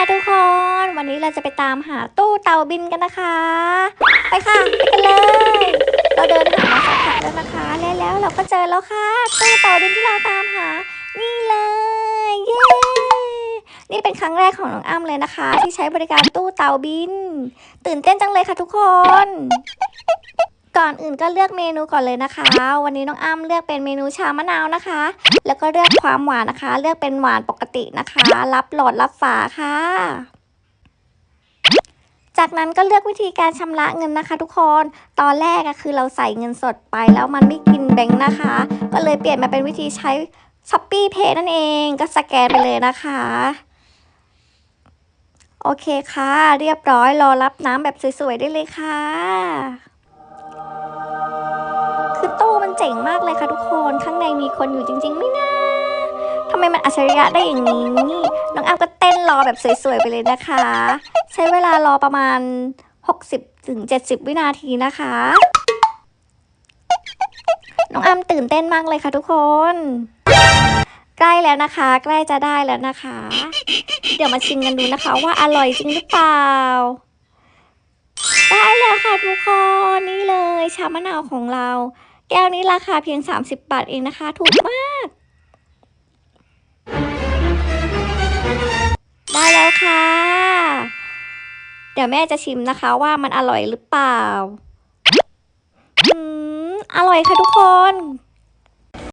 ค่ะทุกคน วันนี้เราจะไปตามหาตู้เตาบินกันนะคะ ไปค่ะ ไปกันเลย เราเดินหามาสักพักแล้วนะคะ และแล้วเราก็เจอแล้วค่ะ ตู้เตาบินที่เราตามหา นี่เลย เย้ นี่เป็นครั้งแรกของน้องอ้ำเลยนะคะ ที่ใช้บริการตู้เตาบิน ตื่นเต้นจังเลยค่ะทุกคน ก่อนอื่นก็เลือกเมนูก่อนเลยนะคะ วันนี้น้องอ้ำเลือกเป็นเมนูชามะนาวนะคะ แล้วก็เลือกความหวานนะคะ เลือกเป็นหวานปกตินะคะ รับหลอดรับฝาค่ะ จากนั้นก็เลือกวิธีการชำระเงินนะคะ ทุกคน ตอนแรกอะคือเราใส่เงินสดไปแล้วมันไม่กินแบงค์นะคะ ก็เลยเปลี่ยนมาเป็นวิธีใช้ช้อปปี้เพย์นั่นเองก็สแกนไปเลยนะคะโอเคค่ะ เรียบร้อยรอรับน้ำแบบสวย ๆ ได้เลยค่ะ เจ๋งมากเลยค่ะทุกคน ข้างในมีคนอยู่จริง ๆ ไม่นะทำไมมันอัจฉริยะได้อย่างนี้ น้องอ้ำก็เต้นรอแบบสวยๆไปเลยนะคะ ใช้เวลารอประมาณ 60ถึง70 วินาทีนะคะ น้องอ้ำตื่นเต้นมากเลยค่ะทุกคน ใกล้แล้วนะคะ ใกล้จะได้แล้วนะคะ เดี๋ยวมาชิมกันดูนะคะว่าอร่อยจริงหรือเปล่าได้แล้วค่ะทุกคนนี่เลยชามะนาวของเรา แก้วนี้ราคาเพียง 30 บาทเองนะคะ ถูกมาก ได้แล้วค่ะ เดี๋ยวแม่จะชิมนะคะว่ามันอร่อยหรือเปล่า อืม อร่อยค่ะทุกคน